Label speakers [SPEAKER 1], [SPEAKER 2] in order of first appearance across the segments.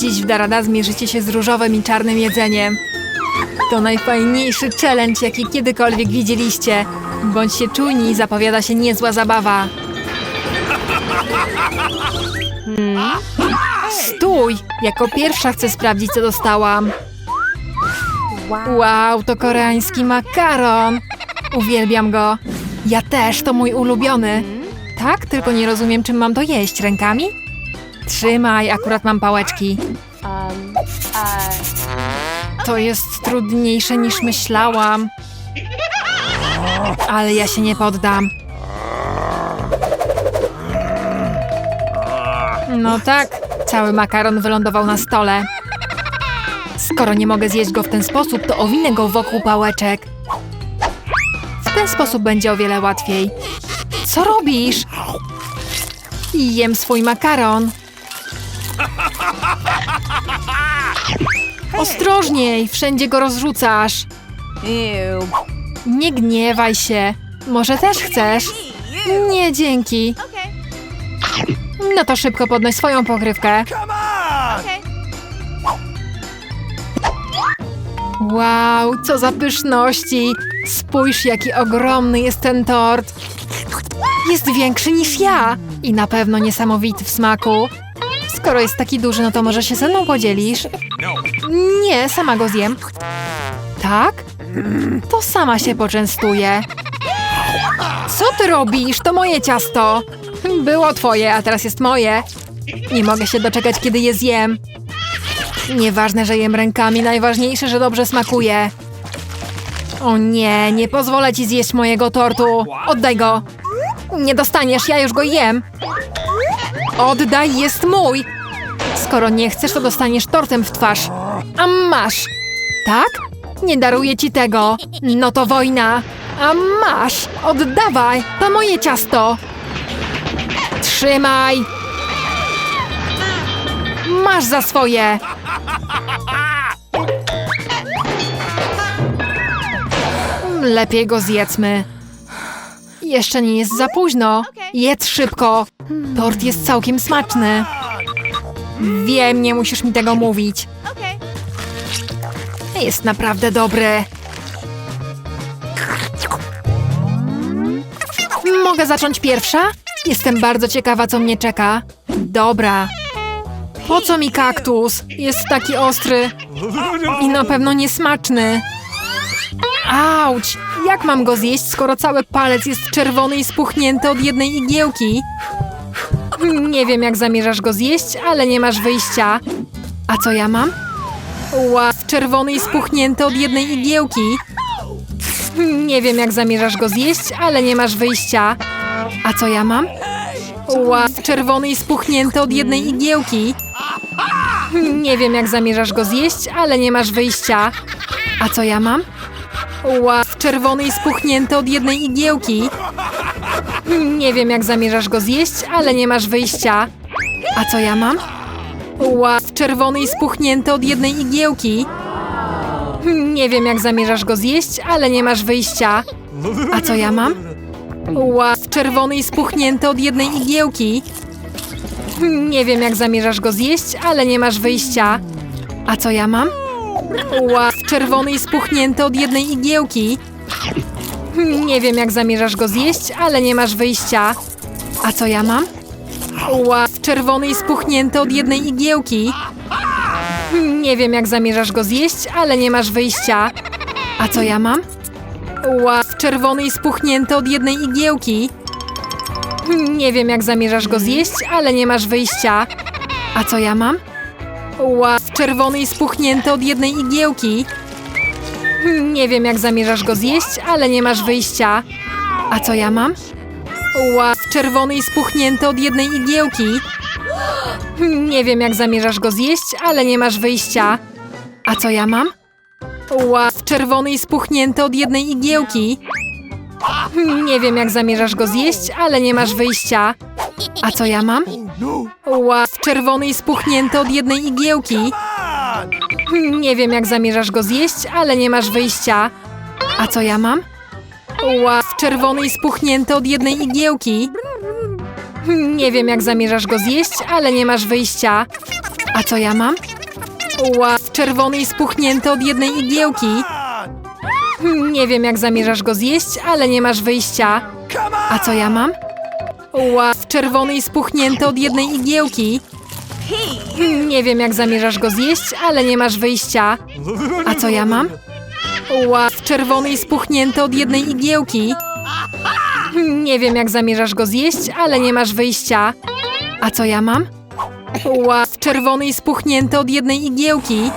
[SPEAKER 1] Dziś w Darada zmierzycie się z różowym i czarnym jedzeniem. To najfajniejszy challenge, jaki kiedykolwiek widzieliście. Bądźcie czujni, zapowiada się niezła zabawa. Hmm? Stój! Jako pierwsza chcę sprawdzić, co dostałam. Wow, to koreański makaron! Uwielbiam go. Ja też, to mój ulubiony. Tak, tylko nie rozumiem, czym mam to jeść. Rękami? Trzymaj, akurat mam pałeczki. To jest trudniejsze niż myślałam. Ale ja się nie poddam. No tak, cały makaron wylądował na stole. Skoro nie mogę zjeść go w ten sposób, to owinę go wokół pałeczek. W ten sposób będzie o wiele łatwiej. Co robisz? Jem swój makaron. Ostrożniej, wszędzie go rozrzucasz. Nie gniewaj się. Może też chcesz? Nie, dzięki. No to szybko podnoś swoją pokrywkę. Wow, co za pyszności! Spójrz, jaki ogromny jest ten tort. Jest większy niż ja i na pewno niesamowity w smaku. Skoro jest taki duży, no to może się ze mną podzielisz? Nie, sama go zjem. Tak? To sama się poczęstuje. Co ty robisz? To moje ciasto. Było twoje, a teraz jest moje. Nie mogę się doczekać, kiedy je zjem. Nieważne, że jem rękami, najważniejsze, że dobrze smakuje. O nie, nie pozwolę ci zjeść mojego tortu. Oddaj go. Nie dostaniesz, ja już go jem. Oddaj, jest mój. Skoro nie chcesz, to dostaniesz tortem w twarz. A masz. Tak? Nie daruję ci tego. No to wojna. A masz. Oddawaj. To moje ciasto. Trzymaj. Masz za swoje. Lepiej go zjedzmy. Jeszcze nie jest za późno. Jedz szybko. Tort jest całkiem smaczny. Wiem, nie musisz mi tego mówić. Jest naprawdę dobry. Mogę zacząć pierwsza? Jestem bardzo ciekawa, co mnie czeka. Dobra. Po co mi kaktus? Jest taki ostry i na pewno niesmaczny. Auć! Jak mam go zjeść, skoro cały palec jest czerwony i spuchnięty od jednej igiełki? Nie wiem, jak zamierzasz go zjeść, ale nie masz wyjścia. A co ja mam? Ław czerwony i spuchnięty od jednej igiełki. Nie wiem, jak zamierzasz go zjeść, ale nie masz wyjścia. A co ja mam? Ław czerwony i spuchnięty od jednej igiełki. Nie wiem, jak zamierzasz go zjeść, ale nie masz wyjścia. A co ja mam? Ław czerwony i spuchnięty od jednej igiełki. Nie wiem, jak zamierzasz go zjeść, ale nie masz wyjścia. A co ja mam? Ław czerwony i spuchnięty od jednej igiełki. Nie wiem, jak zamierzasz go zjeść, ale nie masz wyjścia. A co ja mam? Ław czerwony i spuchnięty od jednej igiełki. Nie wiem, jak zamierzasz go zjeść, ale nie masz wyjścia. A co ja mam? Ław czerwony i spuchnięty od jednej igiełki. Nie wiem, jak zamierzasz go zjeść, ale nie masz wyjścia. A co ja mam? Ław czerwony i spuchnięty od jednej igiełki. Nie wiem, jak zamierzasz go zjeść, ale nie masz wyjścia. A co ja mam? Ław czerwony i spuchnięty od jednej igiełki. Nie wiem, jak zamierzasz go zjeść, ale nie masz wyjścia. A co ja mam? Ław czerwony i spuchnięty od jednej igiełki. Nie wiem, jak zamierzasz go zjeść, ale nie masz wyjścia. A co ja mam? Ław czerwony i spuchnięty od jednej igiełki. Nie wiem, jak zamierzasz go zjeść, ale nie masz wyjścia. A co ja mam? Ław czerwony i spuchnięty od jednej igiełki. Nie wiem, jak zamierzasz go zjeść, ale nie masz wyjścia. A co ja mam? Ław czerwony i spuchnięty od jednej igiełki. Nie wiem, jak zamierzasz go zjeść, ale nie masz wyjścia. A co ja mam? Ław czerwony i spuchnięty od jednej igiełki. Nie wiem, jak zamierzasz go zjeść, ale nie masz wyjścia. A co ja mam? Ła, czerwony i spuchnięty od jednej igiełki. Nie wiem, jak zamierzasz go zjeść, ale nie masz wyjścia. A co ja mam? Ła, czerwony i spuchnięty od jednej igiełki. Hmm, Nie wiem, jak zamierzasz go zjeść, ale nie masz wyjścia. A co ja mam? Ła, czerwony i spuchnięty od jednej igiełki. Hmm, Nie wiem, jak zamierzasz go zjeść, ale nie masz wyjścia. A co ja mam? Ła, czerwony i spuchnięty od jednej igiełki.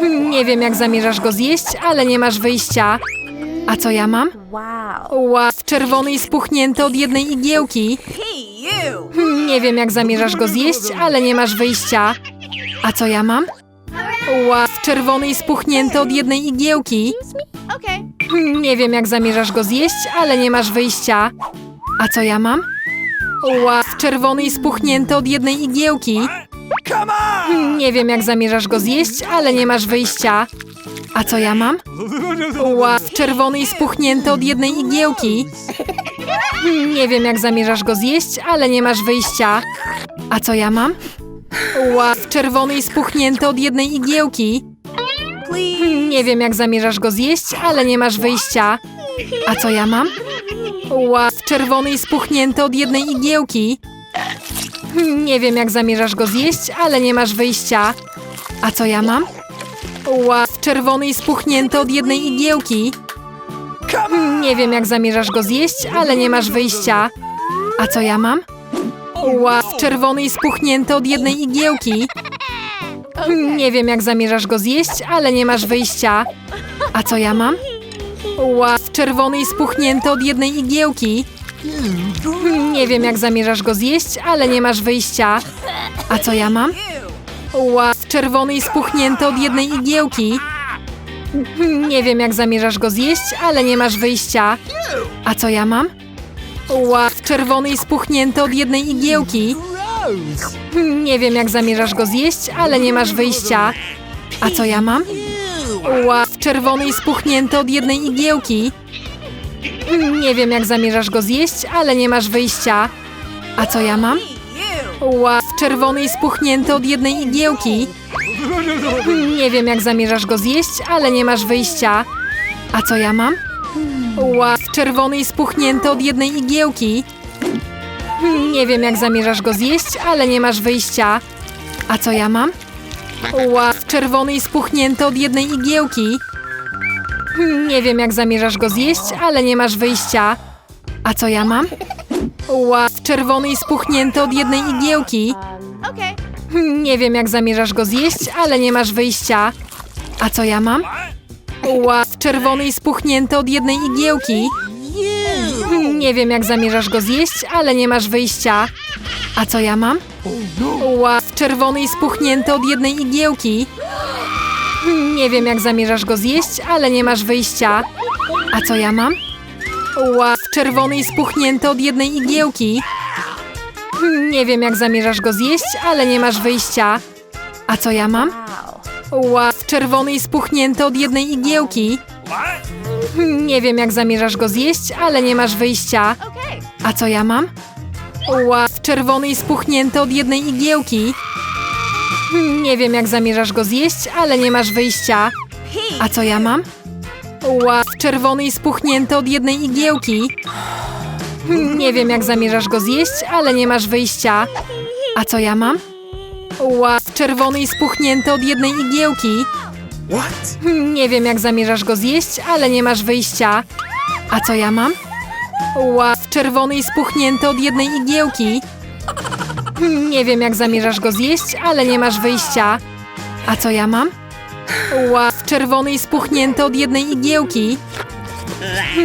[SPEAKER 1] Hmm, Nie wiem, jak zamierzasz go zjeść, ale nie masz wyjścia. A co ja mam?
[SPEAKER 2] Wow.
[SPEAKER 1] Ła, czerwony i spuchnięty od jednej igiełki. Nie wiem, jak zamierzasz go zjeść, ale nie masz wyjścia. A co ja mam? Ła, czerwony i spuchnięty od jednej igiełki. Nie wiem, jak zamierzasz go zjeść, ale nie masz wyjścia. A co ja mam? Ła, czerwony i spuchnięty od jednej igiełki. Nie wiem, jak zamierzasz go zjeść, ale nie masz wyjścia. A co ja mam? Ła, czerwony i spuchnięty od jednej igiełki. Nie wiem, jak zamierzasz go zjeść, ale nie masz wyjścia. A co ja mam? Ła, czerwony i spuchnięty od jednej igiełki. Nie wiem, jak zamierzasz go zjeść, ale nie masz wyjścia. A co ja mam? Ła, czerwony i spuchnięty od jednej igiełki. Nie wiem, jak zamierzasz go zjeść, ale nie masz wyjścia. A co ja mam? Ła, czerwony i spuchnięty od jednej igiełki. Nie wiem, jak zamierzasz go zjeść, ale nie masz wyjścia. A co ja mam? Ła, czerwony i spuchnięty od jednej igiełki. Nie wiem, jak zamierzasz go zjeść, ale nie masz wyjścia. A co ja mam? Ła, czerwony i spuchnięty od jednej igiełki. Nie wiem, jak zamierzasz go zjeść, ale nie masz wyjścia. A co ja mam? Ła, czerwony i spuchnięty od jednej igiełki. Nie wiem, jak zamierzasz go zjeść, ale nie masz wyjścia. A co ja mam? Ła, czerwony i spuchnięty od jednej igiełki. Nie wiem, jak zamierzasz go zjeść, ale nie masz wyjścia. A co ja mam? Ła, czerwony i spuchnięty od jednej igiełki. Nie wiem, jak zamierzasz go zjeść, ale nie masz wyjścia. A co ja mam? Ła, czerwony i spuchnięty od jednej igiełki. Nie wiem, jak zamierzasz go zjeść, ale nie masz wyjścia. A co ja mam? Ła, czerwony i spuchnięty od jednej igiełki. Nie wiem, jak zamierzasz go zjeść, ale nie masz wyjścia. A co ja mam? Ła, czerwony i spuchnięty od jednej igiełki. Nie wiem, jak zamierzasz go zjeść, ale nie masz wyjścia. A co ja mam? Ła, czerwony i spuchnięty od jednej igiełki. Nie wiem, jak zamierzasz go zjeść, ale nie masz wyjścia. A co ja mam? Ła, czerwony i spuchnięty od jednej igiełki. Nie wiem, jak zamierzasz go zjeść, ale nie masz wyjścia. A co ja mam? Ła, czerwony i spuchnięty od jednej igiełki. Nie wiem, jak zamierzasz go zjeść, ale nie masz wyjścia. A co ja mam? Ła, czerwony i spuchnięty od jednej igiełki. Nie wiem, jak zamierzasz go zjeść, ale nie masz wyjścia. A co ja mam?
[SPEAKER 2] Wow.
[SPEAKER 1] Czerwony i spuchnięty od jednej igiełki. Nie wiem, jak zamierzasz go zjeść, ale nie masz wyjścia. A co ja mam? Ła, czerwony i spuchnięty od jednej igiełki. Nie wiem, jak zamierzasz go zjeść, ale nie masz wyjścia. A co ja mam? Ła, czerwony i spuchnięty od jednej igiełki. Nie wiem, jak zamierzasz go zjeść, ale nie masz wyjścia. A co ja mam? Ła, czerwony i spuchnięty od jednej igiełki. Hmm, Nie wiem, jak zamierzasz go zjeść, ale nie masz wyjścia. A co ja mam? Ła, czerwony i spuchnięty od jednej igiełki. Nie wiem, jak zamierzasz go zjeść, ale nie masz wyjścia. A co ja mam? Ła, czerwony i spuchnięty od jednej igiełki.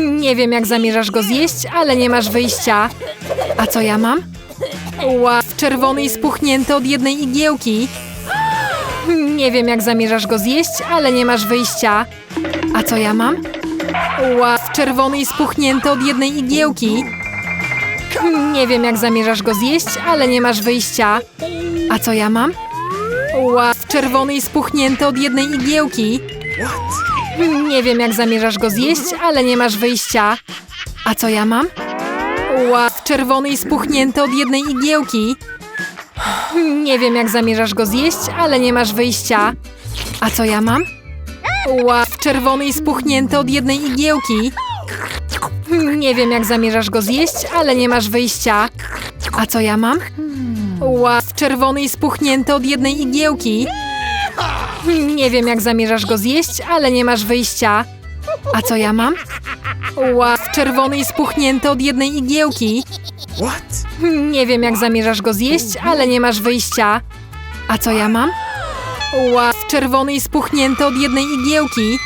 [SPEAKER 1] Nie wiem, jak zamierzasz go zjeść, ale nie masz wyjścia. A co ja mam? Ła, czerwony i spuchnięty od jednej igiełki. Nie wiem, jak zamierzasz go zjeść, ale nie masz wyjścia. A co ja mam? Ła, czerwony i spuchnięty od jednej igiełki. Nie wiem, jak zamierzasz go zjeść, ale nie masz wyjścia. A co ja mam? Ła, czerwony i spuchnięty od jednej igiełki. Nie wiem, jak zamierzasz go zjeść, ale nie masz wyjścia. A co ja mam? Ła, czerwony i spuchnięty od jednej igiełki. Nie wiem, jak zamierzasz go zjeść, ale nie masz wyjścia. A co ja mam? Łap czerwony i spuchnięty od jednej igiełki. Nie wiem, jak zamierzasz go zjeść, ale nie masz wyjścia. A co ja mam? Łap czerwony i spuchnięty od jednej igiełki. Nie wiem, jak zamierzasz go zjeść, ale nie masz wyjścia. A co ja mam? Łap czerwony i spuchnięty od jednej igiełki. Nie wiem, jak zamierzasz go zjeść, ale nie masz wyjścia. A co ja mam? Łap czerwony i spuchnięty od jednej igiełki.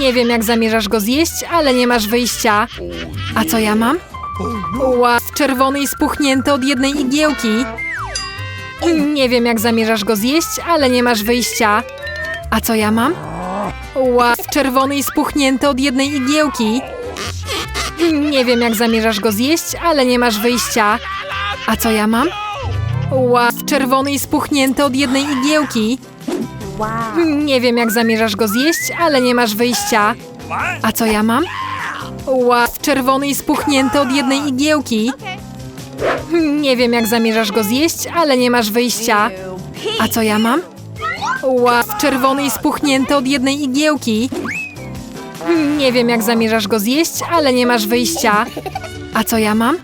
[SPEAKER 1] Nie wiem, jak zamierzasz go zjeść, ale nie masz wyjścia. A co ja mam? Łap czerwony i spuchnięty od jednej igiełki. Nie wiem, jak zamierzasz go zjeść, ale nie masz wyjścia. A co ja mam? Łap czerwony i spuchnięty od jednej igiełki. Nie wiem, jak zamierzasz go zjeść, ale nie masz wyjścia. A co ja mam? Łap czerwony i spuchnięty od jednej igiełki. Nie wiem, jak zamierzasz go zjeść, ale nie masz wyjścia. A co ja mam? Łap czerwony i spuchnięty od jednej igiełki. Nie wiem, jak zamierzasz go zjeść, ale nie masz wyjścia. A co ja mam? Łap czerwony i spuchnięty od jednej igiełki. Nie wiem, jak zamierzasz go zjeść, ale nie masz wyjścia. A co ja mam?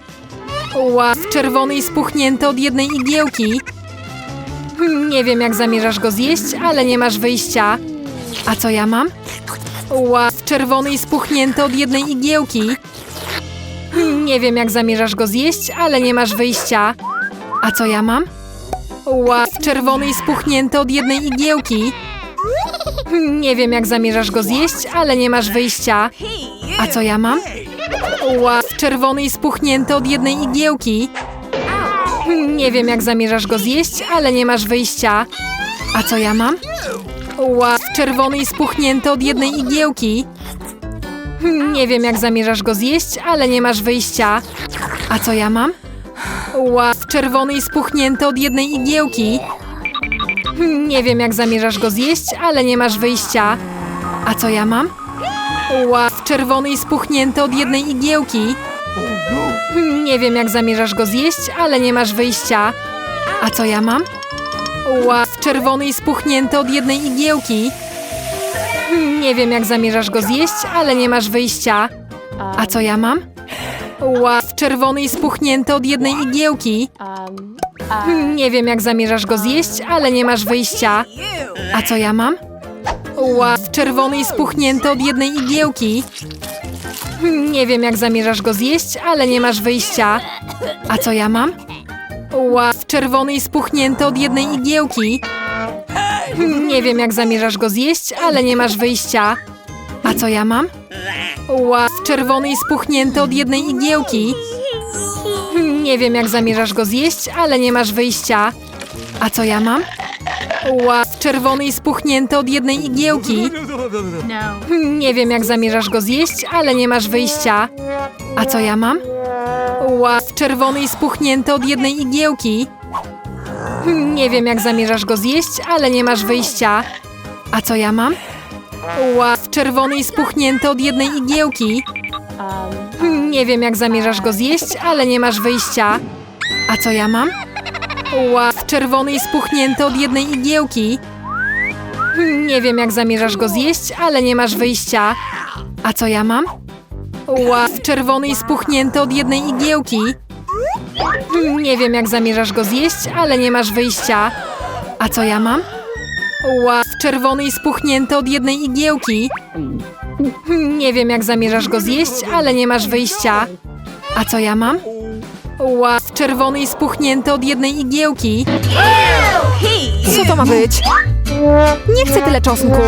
[SPEAKER 1] Łap czerwony i spuchnięty od jednej igiełki. Nie wiem, jak zamierzasz go zjeść, ale nie masz wyjścia. A co ja mam? Łap czerwony i spuchnięty od jednej igiełki. Nie wiem, jak zamierzasz go zjeść, ale nie masz wyjścia. A co ja mam? Łap czerwony i spuchnięty od jednej igiełki. Nie wiem, jak zamierzasz go zjeść, ale nie masz wyjścia. A co ja mam? Łap czerwony i spuchnięty od jednej igiełki. Nie wiem, jak zamierzasz go zjeść, ale nie masz wyjścia. A co ja mam? Łap czerwony i spuchnięty od jednej igiełki. Nie wiem, jak zamierzasz go zjeść, ale nie masz wyjścia. A co ja mam? Łap czerwony i spuchnięty od jednej igiełki. Nie wiem, jak zamierzasz go zjeść, ale nie masz wyjścia. A co ja mam? Łap czerwony i spuchnięty od jednej igiełki. Nie wiem, jak zamierzasz go zjeść, ale nie masz wyjścia. A co ja mam? Łap czerwony i spuchnięty od jednej igiełki. Nie wiem, jak zamierzasz go zjeść, ale nie masz wyjścia. A co ja mam? Łap czerwony i spuchnięty od jednej igiełki. Nie wiem, jak zamierzasz go zjeść, ale nie masz wyjścia. A co ja mam? Łap czerwony i spuchnięty od jednej igiełki. Nie wiem, jak zamierzasz go zjeść, ale nie masz wyjścia. A co ja mam? Łap czerwony i spuchnięty od jednej igiełki. Nie wiem, jak zamierzasz go zjeść, ale nie masz wyjścia. A co ja mam? Łap czerwony i spuchnięty od jednej igiełki. Nie wiem, jak zamierzasz go zjeść, ale nie masz wyjścia. A co ja mam? Łap czerwony i spuchnięty od jednej igiełki. Nie wiem, jak zamierzasz go zjeść, ale nie masz wyjścia. A co ja mam? Łap czerwony i spuchnięty od jednej igiełki. Nie wiem, jak zamierzasz go zjeść, ale nie masz wyjścia. A co ja mam? Łap czerwony i spuchnięty od jednej igiełki. Nie wiem, jak zamierzasz go zjeść, ale nie masz wyjścia. A co ja mam? Łap czerwony i spuchnięty od jednej igiełki. Nie wiem, jak zamierzasz go zjeść, ale nie masz wyjścia. A co ja mam? Łap czerwony i spuchnięty od jednej igiełki. Nie wiem, jak zamierzasz go zjeść, ale nie masz wyjścia. A co ja mam? Łap czerwony i spuchnięty od jednej igiełki. Nie wiem, jak zamierzasz go zjeść, ale nie masz wyjścia. A co ja mam? Łap czerwony i spuchnięty od jednej igiełki. Co to ma być? Nie chcę tyle czosnku.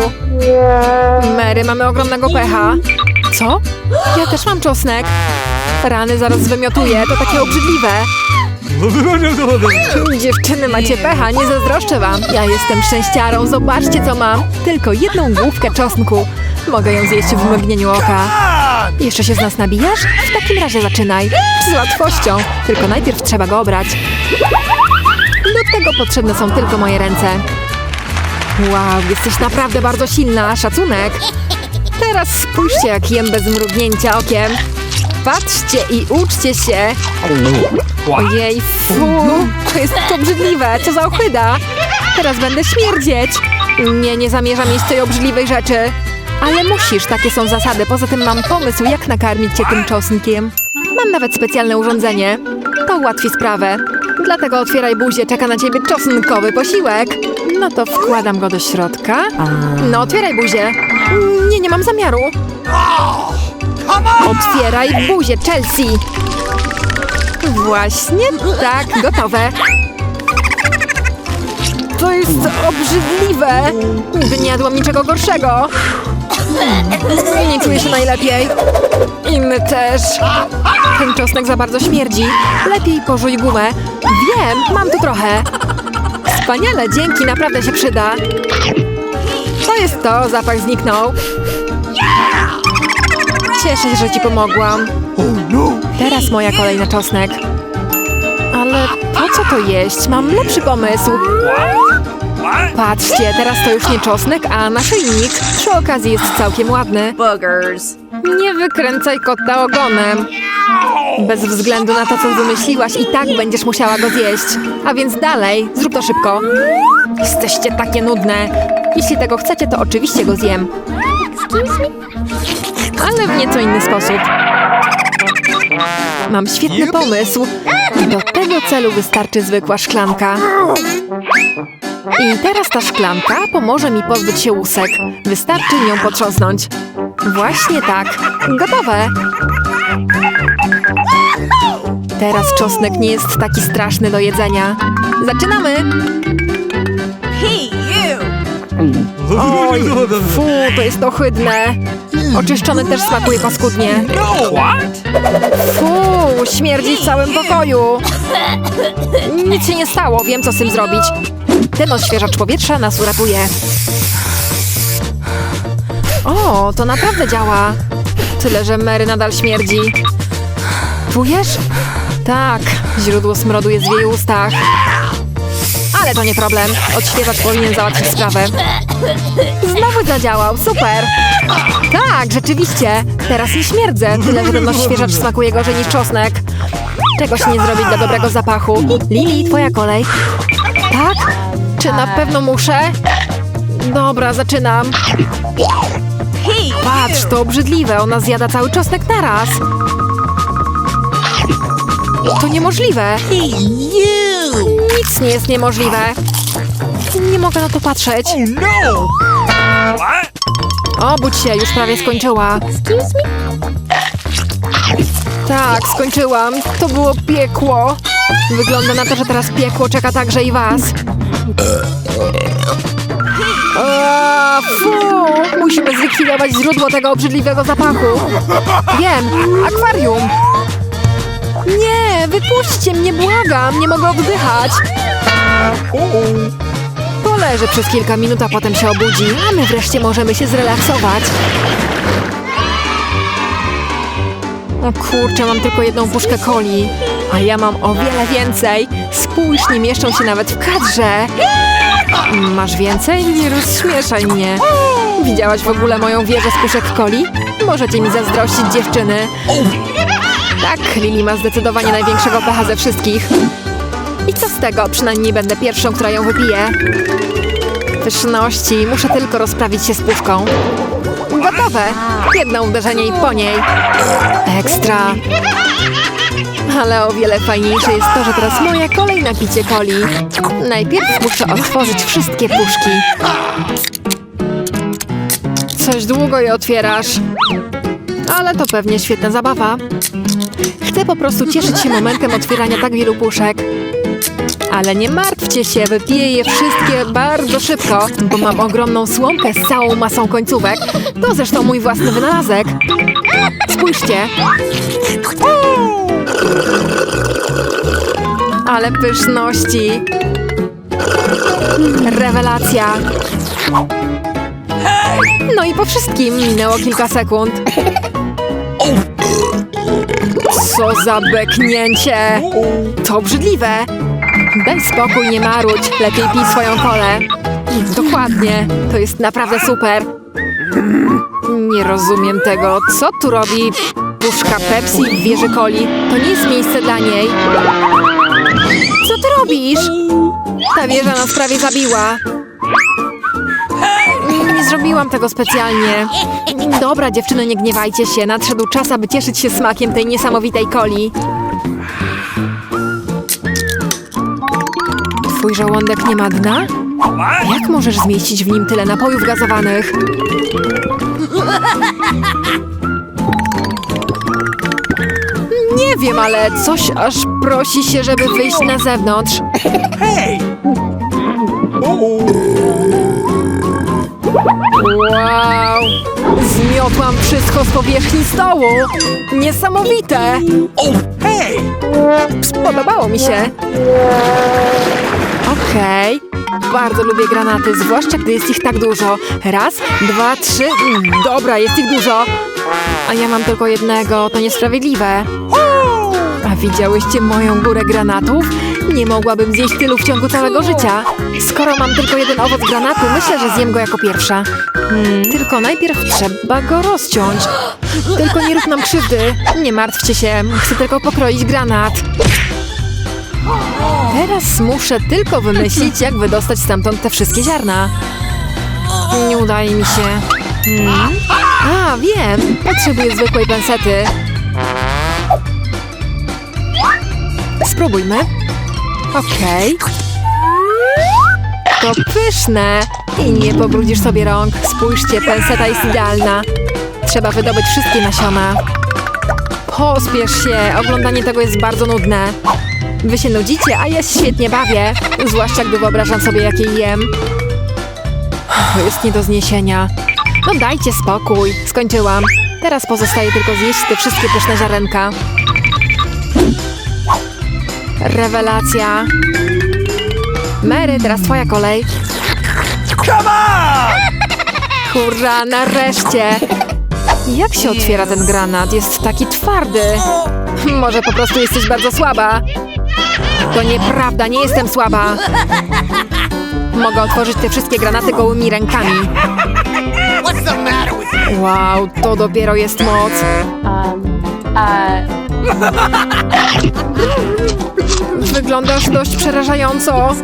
[SPEAKER 1] Mary, mamy ogromnego pecha. Co? Ja też mam czosnek. Rany zaraz wymiotuję, to takie obrzydliwe. Dziewczyny, macie pecha, nie zazdroszczę wam. Ja jestem szczęściarą, zobaczcie co mam. Tylko jedną główkę czosnku. Mogę ją zjeść w mgnieniu oka. Jeszcze się z nas nabijasz? W takim razie zaczynaj. Z łatwością. Tylko najpierw trzeba go obrać. Do tego potrzebne są tylko moje ręce. Wow, jesteś naprawdę bardzo silna. Szacunek. Teraz spójrzcie, jak jem bez mrugnięcia okiem. Patrzcie i uczcie się. Ojej, fu, to jest obrzydliwe, co za ochyda. Teraz będę śmierdzieć. Nie, nie zamierzam jeść tej obrzydliwej rzeczy. Ale musisz, takie są zasady. Poza tym mam pomysł, jak nakarmić cię tym czosnkiem. Mam nawet specjalne urządzenie. To ułatwi sprawę. Dlatego otwieraj buzię, czeka na ciebie czosnkowy posiłek. No to wkładam go do środka. No, otwieraj buzię. Nie, nie mam zamiaru. Otwieraj buzię, Chelsea. Właśnie tak, gotowe. To jest obrzydliwe. Nigdy nie jadłam niczego gorszego. Nie czuję się najlepiej. Inny też. Ten czosnek za bardzo śmierdzi. Lepiej pożuj gumę. Wiem, mam tu trochę. Wspaniale, dzięki, naprawdę się przyda. To jest to, zapach zniknął. Cieszę się, że ci pomogłam. Teraz moja kolej na czosnek. Ale po co to jeść? Mam lepszy pomysł. Patrzcie, teraz to już nie czosnek, a naszyjnik. Przy okazji jest całkiem ładny.
[SPEAKER 2] Boogers.
[SPEAKER 1] Nie wykręcaj kota ogonem. Bez względu na to, co wymyśliłaś, i tak będziesz musiała go zjeść. A więc dalej, zrób to szybko. Jesteście takie nudne. Jeśli tego chcecie, to oczywiście go zjem. Ale w nieco inny sposób. Mam świetny pomysł. Do tego celu wystarczy zwykła szklanka. I teraz ta szklanka pomoże mi pozbyć się łusek. Wystarczy nią potrząsnąć. Właśnie tak. Gotowe. Teraz czosnek nie jest taki straszny do jedzenia. Zaczynamy! To jest ohydne. Oczyszczony też smakuje paskudnie. Fu, śmierdzi w całym pokoju. Nic się nie stało, wiem co z tym zrobić. Ten odświeżacz powietrza nas uratuje. O, to naprawdę działa. Tyle, że Mary nadal śmierdzi. Czujesz? Tak, źródło smrodu jest w jej ustach. Ale to nie problem. Odświeżacz powinien załatwić sprawę. Znowu zadziałał, super! Tak, rzeczywiście. Teraz nie śmierdzę, tyle że ten odświeżacz smakuje gorzej niż czosnek. Czegoś nie zrobić dla dobrego zapachu. Lili, twoja kolej. Tak? Czy na pewno muszę? Dobra, zaczynam. Patrz, to obrzydliwe, ona zjada cały czosnek naraz. To niemożliwe. Nic nie jest niemożliwe. Nie mogę na to patrzeć. Obudź się, już prawie skończyła. Tak, skończyłam. To było piekło. Wygląda na to, że teraz piekło czeka także i was. Fu! Musimy zlikwidować źródło tego obrzydliwego zapachu. Wiem, akwarium. Nie, wypuśćcie mnie, błagam, nie mogę oddychać. Poleży przez kilka minut, a potem się obudzi, a my wreszcie możemy się zrelaksować. O kurczę, mam tylko jedną puszkę coli, a ja mam o wiele więcej. Spójrz, nie mieszczą się nawet w kadrze. Masz więcej? Nie rozśmieszaj mnie. Widziałaś w ogóle moją wieżę z puszek coli? Możecie mi zazdrościć dziewczyny. Tak, Lili ma zdecydowanie największego pecha ze wszystkich. I co z tego? Przynajmniej będę pierwszą, która ją wypije. Pyszności, muszę tylko rozprawić się z puszką. Gotowe! Jedno uderzenie i po niej. Ekstra! Ale o wiele fajniejsze jest to, że teraz moja kolej na picie coli. Najpierw muszę otworzyć wszystkie puszki. Coś długo je otwierasz. Ale to pewnie świetna zabawa. Chcę po prostu cieszyć się momentem otwierania tak wielu puszek. Ale nie martwcie się, wypiję je wszystkie bardzo szybko, bo mam ogromną słomkę z całą masą końcówek. To zresztą mój własny wynalazek. Spójrzcie. Ale pyszności. Rewelacja. No i po wszystkim minęło kilka sekund. Co za beknięcie! To obrzydliwe! Daj spokój, nie marudź. Lepiej pij swoją kolę. Dokładnie. To jest naprawdę super. Nie rozumiem tego. Co tu robi puszka Pepsi w wieży coli. To nie jest miejsce dla niej. Co ty robisz? Ta wieża nas prawie zabiła. Nie zrobiłam tego specjalnie. Dobra, dziewczyny, nie gniewajcie się. Nadszedł czas, aby cieszyć się smakiem tej niesamowitej coli. Twój żołądek nie ma dna? Jak możesz zmieścić w nim tyle napojów gazowanych? Nie wiem, ale coś aż prosi się, żeby wyjść na zewnątrz. Wow! Zmiotłam wszystko z powierzchni stołu! Niesamowite! Spodobało mi się. Okej. Bardzo lubię granaty, zwłaszcza gdy jest ich tak dużo. Raz, dwa, trzy. Mm, Dobra, jest ich dużo. A ja mam tylko jednego, to niesprawiedliwe. A widziałyście moją górę granatów? Nie mogłabym zjeść tylu w ciągu całego życia. Skoro mam tylko jeden owoc granatu, myślę, że zjem go jako pierwsza. Hmm, tylko najpierw trzeba go rozciąć. Tylko nie rób nam krzywdy. Nie martwcie się, chcę tylko pokroić granat. Teraz muszę tylko wymyślić, jak wydostać stamtąd te wszystkie ziarna. Nie udaje mi się. Hmm? A, wiem. Potrzebuję zwykłej pensety. Spróbujmy. Okej. To pyszne. I nie pobrudzisz sobie rąk. Spójrzcie, penseta jest idealna. Trzeba wydobyć wszystkie nasiona. Pospiesz się. Oglądanie tego jest bardzo nudne. Wy się nudzicie, a ja się świetnie bawię. Zwłaszcza gdy wyobrażam sobie, jakie jem. To jest nie do zniesienia. No dajcie spokój. Skończyłam. Teraz pozostaje tylko zjeść te wszystkie pyszne ziarenka. Rewelacja. Mary, teraz twoja kolej. Hurra, nareszcie! Jak się otwiera ten granat? Jest taki twardy. Może po prostu jesteś bardzo słaba. To nieprawda, nie jestem słaba. Mogę otworzyć te wszystkie granaty gołymi rękami. Wow, to dopiero jest moc. Wyglądasz dość przerażająco.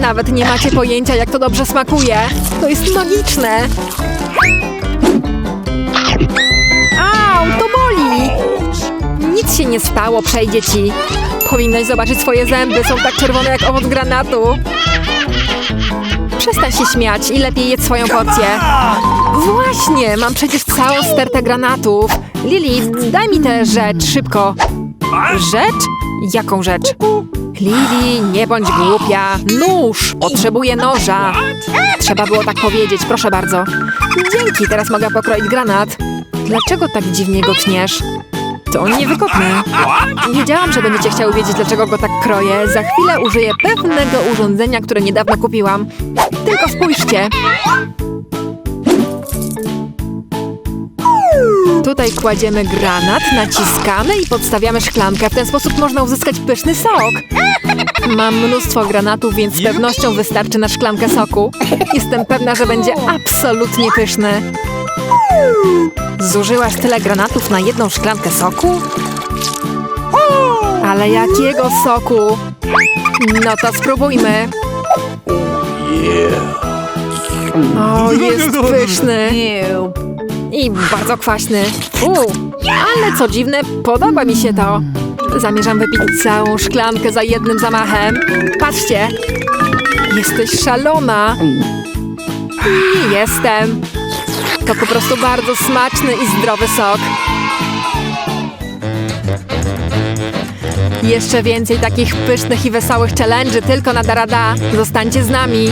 [SPEAKER 1] Nawet nie macie pojęcia, jak to dobrze smakuje. To jest magiczne. Nic się nie stało, przejdzie ci. Powinnaś zobaczyć swoje zęby, są tak czerwone jak owoc granatu. Przestań się śmiać i lepiej jedz swoją porcję. Właśnie, mam przecież całą stertę granatów. Lili, daj mi tę rzecz, szybko. Rzecz? Jaką rzecz? Lili, nie bądź głupia. Nóż! Potrzebuję noża. Trzeba było tak powiedzieć, proszę bardzo. Dzięki, teraz mogę pokroić granat. Dlaczego tak dziwnie go tniesz? To niewygodne. Wiedziałam, że będziecie chciały wiedzieć, dlaczego go tak kroję. Za chwilę użyję pewnego urządzenia, które niedawno kupiłam. Tylko spójrzcie. Tutaj kładziemy granat, naciskamy i podstawiamy szklankę. W ten sposób można uzyskać pyszny sok. Mam mnóstwo granatów, więc z pewnością wystarczy na szklankę soku. Jestem pewna, że będzie absolutnie pyszny. Zużyłaś tyle granatów na jedną szklankę soku? Ale jakiego soku? No to spróbujmy. O, jest pyszny. I bardzo kwaśny. Uuu, ale co dziwne, podoba mi się to. Zamierzam wypić całą szklankę za jednym zamachem. Patrzcie. Jesteś szalona. I jestem. To po prostu bardzo smaczny i zdrowy sok. Jeszcze więcej takich pysznych i wesołych challenge'y tylko na Darada. Zostańcie z nami.